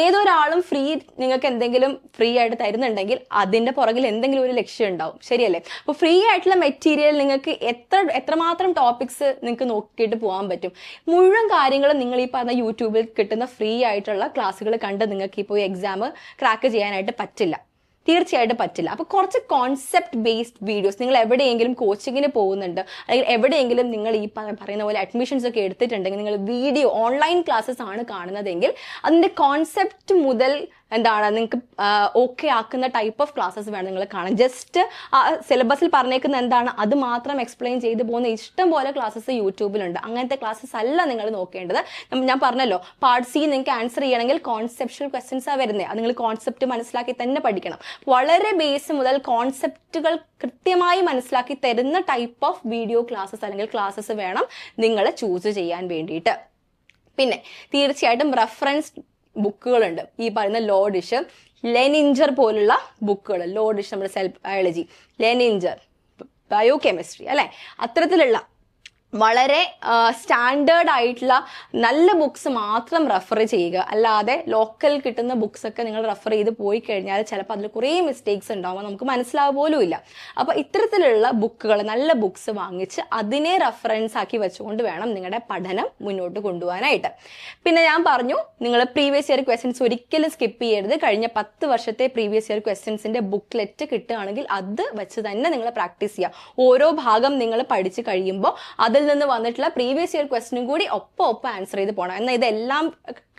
ഏതൊരാളും ഫ്രീ നിങ്ങൾക്ക് എന്തെങ്കിലും ഫ്രീ ആയിട്ട് തരുന്നുണ്ടെങ്കിൽ അതിന്റെ പുറകിൽ എന്തെങ്കിലും ഒരു ലക്ഷ്യം ഉണ്ടാവും. ശരിയല്ലേ? അപ്പോൾ ഫ്രീ ആയിട്ടുള്ള മെറ്റീരിയൽ നിങ്ങൾക്ക് എത്ര എത്രമാത്രം ടോപ്പിക്സ് നിങ്ങൾക്ക് നോക്കിയിട്ട് പോകാൻ പറ്റും? മുഴുവൻ കാര്യങ്ങളും നിങ്ങൾ ഈ പറഞ്ഞ യൂട്യൂബിൽ കിട്ടുന്ന ഫ്രീ ആയിട്ടുള്ള ക്ലാസ്സുകൾ കണ്ട് നിങ്ങൾക്ക് ഇപ്പോൾ എക്സാം ക്രാക്ക് ചെയ്യാനായിട്ട് പറ്റില്ല. തീർച്ചയായിട്ടും പറ്റില്ല. അപ്പോൾ കുറച്ച് കോൺസെപ്റ്റ് ബേസ്ഡ് വീഡിയോസ് നിങ്ങൾ എവിടെയെങ്കിലും കോച്ചിങ്ങിന് പോകുന്നുണ്ട് അല്ലെങ്കിൽ എവിടെയെങ്കിലും നിങ്ങൾ ഈ പറയുന്ന പോലെ അഡ്മിഷൻസ് ഒക്കെ എടുത്തിട്ടുണ്ടെങ്കിൽ നിങ്ങൾ വീഡിയോ ഓൺലൈൻ ക്ലാസ്സസ് ആണ് കാണുന്നതെങ്കിൽ അതിന്റെ കോൺസെപ്റ്റ് മുതൽ എന്താണ്? നിങ്ങൾക്ക് ഓക്കെ ആക്കുന്ന ടൈപ്പ് ഓഫ് ക്ലാസ്സസ് വേണം നിങ്ങൾ കാണാൻ. ജസ്റ്റ് സിലബസിൽ പറഞ്ഞേക്കുന്ന എന്താണ്? അത് മാത്രം എക്സ്പ്ലെയിൻ ചെയ്തു പോകുന്ന ഇഷ്ടം പോലെ ക്ലാസ്സസ് യൂട്യൂബിലുണ്ട്. അങ്ങനത്തെ ക്ലാസ്സസ് അല്ല നിങ്ങൾ നോക്കേണ്ടത്. ഞാൻ പറഞ്ഞല്ലോ പാർട്ട് സി നിങ്ങൾക്ക് ആൻസർ ചെയ്യണമെങ്കിൽ കോൺസെപ്ഷ്യൽ ആ വരുന്നത് അത് നിങ്ങൾ കോൺസെപ്റ്റ് മനസ്സിലാക്കി തന്നെ പഠിക്കണം. വളരെ ബേസ് മുതൽ കോൺസെപ്റ്റുകൾ കൃത്യമായി മനസ്സിലാക്കി തരുന്ന ടൈപ്പ് ഓഫ് വീഡിയോ ക്ലാസ്സസ് അല്ലെങ്കിൽ ക്ലാസ്സസ് വേണം നിങ്ങൾ ചൂസ് ചെയ്യാൻ വേണ്ടിയിട്ട്. പിന്നെ തീർച്ചയായിട്ടും റെഫറൻസ് ബുക്കുകളുണ്ട്. ഈ പറയുന്ന ലോഡിഷ് ലെനിഞ്ചർ പോലുള്ള ബുക്കുകൾ. ലോഡിഷ് നമ്മുടെ cell biology Lehninger biochemistry അല്ലെ? അത്തരത്തിലുള്ള വളരെ സ്റ്റാൻഡേർഡ് ആയിട്ടുള്ള നല്ല ബുക്സ് മാത്രം റെഫർ ചെയ്യുക. അല്ലാതെ ലോക്കൽ കിട്ടുന്ന ബുക്സ് ഒക്കെ നിങ്ങൾ റെഫർ ചെയ്ത് പോയി കഴിഞ്ഞാൽ ചിലപ്പോൾ അതിൽ കുറേ മിസ്റ്റേക്സ് ഉണ്ടാവും. നമുക്ക് മനസ്സിലാവുക പോലും ഇല്ല. അപ്പോൾ ഇത്തരത്തിലുള്ള ബുക്കുകൾ നല്ല ബുക്സ് വാങ്ങിച്ച് അതിനെ റെഫറൻസ് ആക്കി വെച്ചുകൊണ്ട് വേണം നിങ്ങളുടെ പഠനം മുന്നോട്ട് കൊണ്ടുപോകാനായിട്ട്. പിന്നെ ഞാൻ പറഞ്ഞു നിങ്ങൾ പ്രീവിയസ് ഇയർ ക്വസ്റ്റ്യൻസ് ഒരിക്കലും സ്കിപ്പ് ചെയ്യരുത്. കഴിഞ്ഞ പത്ത് വർഷത്തെ പ്രീവിയസ് ഇയർ ക്വസ്റ്റ്യൻസിന്റെ ബുക്ക്ലെറ്റ് കിട്ടുകയാണെങ്കിൽ അത് വെച്ച് തന്നെ നിങ്ങൾ പ്രാക്ടീസ് ചെയ്യുക. ഓരോ ഭാഗം നിങ്ങൾ പഠിച്ചു കഴിയുമ്പോൾ നിന്ന് വന്നിട്ടുള്ള പ്രീവിയസ് ഇയർ ക്വസ്റ്റിനും കൂടി ഒപ്പം ഒപ്പം ആൻസർ ചെയ്ത് പോകണം എന്നാൽ ഇതെല്ലാം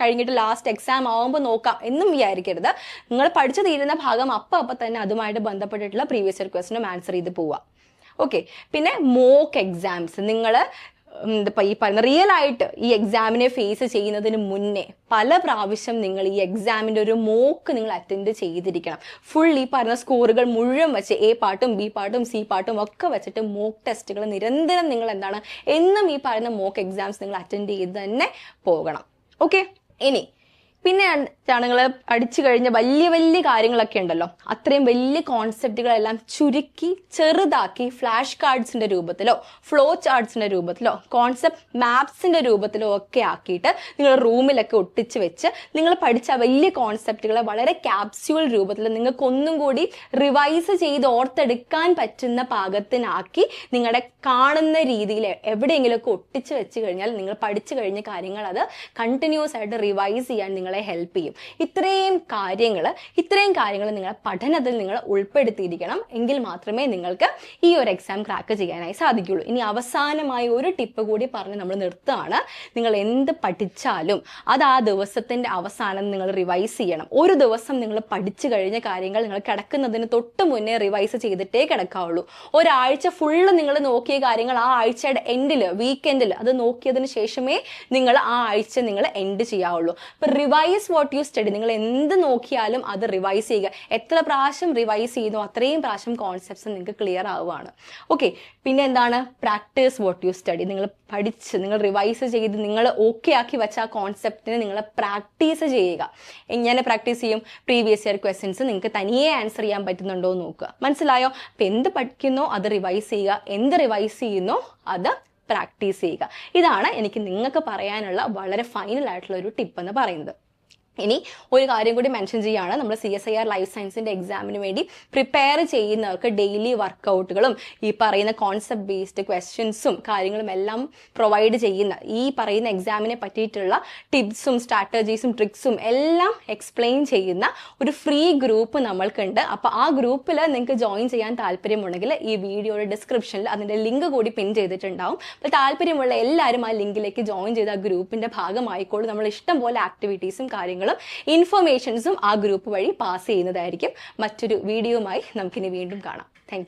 കഴിഞ്ഞിട്ട് ലാസ്റ്റ് എക്സാം ആവുമ്പോൾ നോക്കാം എന്നും വിചാരിക്കരുത്. നിങ്ങൾ പഠിച്ചു തീരുന്ന ഭാഗം അപ്പം അപ്പം തന്നെ അതുമായിട്ട് ബന്ധപ്പെട്ടിട്ടുള്ള പ്രീവിയസ് ഇയർ ക്വസ്റ്റിനും ആൻസർ ചെയ്ത് പോവുക ഓക്കെ പിന്നെ മോക്ക് എക്സാംസ് നിങ്ങൾ ഇപ്പം ഈ പറയുന്ന റിയൽ ആയിട്ട് ഈ എക്സാമിനെ ഫേസ് ചെയ്യുന്നതിന് മുന്നേ പല പ്രാവശ്യം നിങ്ങൾ ഈ എക്സാമിന്റെ ഒരു മോക്ക് നിങ്ങൾ അറ്റൻഡ് ചെയ്തിരിക്കണം. ഫുൾ ഈ പറഞ്ഞ സ്കോറുകൾ മുഴുവൻ വെച്ച് എ പാട്ടും ബി പാട്ടും സി പാട്ടും ഒക്കെ വെച്ചിട്ട് മോക്ക് ടെസ്റ്റുകൾ നിരന്തരം നിങ്ങൾ എന്താണ് എന്നും ഈ പറയുന്ന മോക്ക് എക്സാംസ് നിങ്ങൾ അറ്റൻഡ് ചെയ്ത് തന്നെ പോകണം. ഓക്കെ ഇനി പിന്നെ നിങ്ങൾ അടിച്ചു കഴിഞ്ഞ വലിയ വലിയ കാര്യങ്ങളൊക്കെ ഉണ്ടല്ലോ. അത്രയും വലിയ കോൺസെപ്റ്റുകളെല്ലാം ചുരുക്കി ചെറുതാക്കി ഫ്ലാഷ് കാർഡ്സിന്റെ രൂപത്തിലോ ഫ്ലോ ചാർട്ട്സിന്റെ രൂപത്തിലോ കോൺസെപ്റ്റ് മാപ്സിന്റെ രൂപത്തിലോ ഒക്കെ ആക്കിയിട്ട് നിങ്ങൾ റൂമിലൊക്കെ ഒട്ടിച്ച് വെച്ച് നിങ്ങൾ പഠിച്ച വലിയ കോൺസെപ്റ്റുകളെ വളരെ ക്യാപ്സ്യൂൾ രൂപത്തിൽ നിങ്ങൾക്ക് ഒന്നും കൂടി റിവൈസ് ചെയ്ത് ഓർത്തെടുക്കാൻ പറ്റുന്ന പാകത്തിനാക്കി നിങ്ങളുടെ കാണുന്ന രീതിയിൽ എവിടെയെങ്കിലുമൊക്കെ ഒട്ടിച്ച് വെച്ച് കഴിഞ്ഞാൽ നിങ്ങൾ പഠിച്ചു കഴിഞ്ഞ കാര്യങ്ങൾ അത് കണ്ടിന്യൂസ് ആയിട്ട് റിവൈസ് ചെയ്യാൻ നിങ്ങളെ ഹെൽപ്പ് ചെയ്യും. ഇത്രയും കാര്യങ്ങൾ ഇത്രയും കാര്യങ്ങൾ നിങ്ങളുടെ പഠനത്തിൽ നിങ്ങൾ ഉൾപ്പെടുത്തിയിരിക്കണം. എങ്കിൽ മാത്രമേ നിങ്ങൾക്ക് ഈ ഒരു എക്സാം ക്രാക്ക് ചെയ്യാനായി സാധിക്കുള്ളൂ ഇനി അവസാനമായി ഒരു ടിപ്പ് കൂടി പറഞ്ഞ് നമ്മൾ നിർത്തുകയാണ്. നിങ്ങൾ എന്ത് പഠിച്ചാലും അത് ആ ദിവസത്തിന്റെ അവസാനം നിങ്ങൾ റിവൈസ് ചെയ്യണം. ഒരു ദിവസം നിങ്ങൾ പഠിച്ചു കഴിഞ്ഞ കാര്യങ്ങൾ നിങ്ങൾ കിടക്കുന്നതിന് തൊട്ട് മുന്നേ റിവൈസ് ചെയ്തിട്ടേ കിടക്കാവുള്ളൂ. ഒരാഴ്ച ഫുള്ള് നിങ്ങൾ നോക്കിയ കാര്യങ്ങൾ ആ ആഴ്ചയുടെ എൻഡിൽ വീക്കെൻഡിൽ അത് നോക്കിയതിന് ശേഷമേ നിങ്ങൾ ആ ആഴ്ച നിങ്ങൾ എൻഡ് ചെയ്യാവുള്ളൂ. ഇപ്പൊ റിവൈസ് വാട്ട് യു സ്റ്റഡി നിങ്ങൾ എന്ത് നോക്കിയാലും അത് റിവൈസ് ചെയ്യുക. എത്ര പ്രാവശ്യം റിവൈസ് ചെയ്യുന്നു അത്രയും പ്രാവശ്യം കോൺസെപ്റ്റ്സ് നിങ്ങൾക്ക് ക്ലിയർ ആവുകയാണ്. ഓക്കെ പിന്നെ എന്താണ്? പ്രാക്ടീസ് വാട്ട് യു സ്റ്റഡി നിങ്ങൾ പഠിച്ച് നിങ്ങൾ റിവൈസ് ചെയ്ത് നിങ്ങൾ ഓക്കെ ആക്കി വെച്ച ആ കോൺസെപ്റ്റിനെ നിങ്ങൾ പ്രാക്ടീസ് ചെയ്യുക. എങ്ങനെ പ്രാക്ടീസ് ചെയ്യും? പ്രീവിയസ് ഇയർ ക്വസ്റ്റ്യൻസ് നിങ്ങൾക്ക് തനിയെ ആൻസർ ചെയ്യാൻ പറ്റുന്നുണ്ടോ എന്ന് നോക്കുക. മനസ്സിലായോ? അപ്പം എന്ത് പഠിക്കുന്നോ അത് റിവൈസ് ചെയ്യുക. എന്ത് റിവൈസ് ചെയ്യുന്നോ അത് പ്രാക്ടീസ് ചെയ്യുക. ഇതാണ് എനിക്ക് നിങ്ങൾക്ക് പറയാനുള്ള വളരെ ഫൈനൽ ആയിട്ടുള്ള ഒരു ടിപ്പ് എന്ന് പറയുന്നത്. ഇനി ഒരു കാര്യം കൂടി മെൻഷൻ ചെയ്യുകയാണ്. നമ്മൾ C S I R life സയൻസിന്റെ എക്സാമിന് വേണ്ടി പ്രിപ്പയർ ചെയ്യുന്നവർക്ക് ഡെയിലി വർക്കൗട്ടുകളും ഈ പറയുന്ന കോൺസെപ്റ്റ് ബേസ്ഡ് ക്വസ്റ്റ്യൻസും കാര്യങ്ങളും എല്ലാം പ്രൊവൈഡ് ചെയ്യുന്ന ഈ പറയുന്ന എക്സാമിനെ പറ്റിയിട്ടുള്ള ടിപ്സും സ്ട്രാറ്റജീസും ട്രിക്സും എല്ലാം എക്സ്പ്ലെയിൻ ചെയ്യുന്ന ഒരു ഫ്രീ ഗ്രൂപ്പ് നമ്മൾക്കുണ്ട്. അപ്പോൾ ആ ഗ്രൂപ്പിൽ നിങ്ങൾക്ക് ജോയിൻ ചെയ്യാൻ താല്പര്യമുണ്ടെങ്കിൽ ഈ വീഡിയോയുടെ ഡിസ്ക്രിപ്ഷനിൽ അതിന്റെ ലിങ്ക് കൂടി പിൻ ചെയ്തിട്ടുണ്ടാവും. അപ്പോൾ താല്പര്യമുള്ള എല്ലാവരും ആ ലിങ്കിലേക്ക് ജോയിൻ ചെയ്ത് ആ ഗ്രൂപ്പിന്റെ ഭാഗമായിക്കോളും. നമ്മൾ ഇഷ്ടം പോലെ ആക്ടിവിറ്റീസും കാര്യങ്ങളും ഇൻഫർമേഷൻസും ആ ഗ്രൂപ്പ് വഴി പാസ് ചെയ്യുന്നതായിരിക്കും. മറ്റൊരു വീഡിയോയുമായി നമുക്കിനി വീണ്ടും കാണാം. താങ്ക്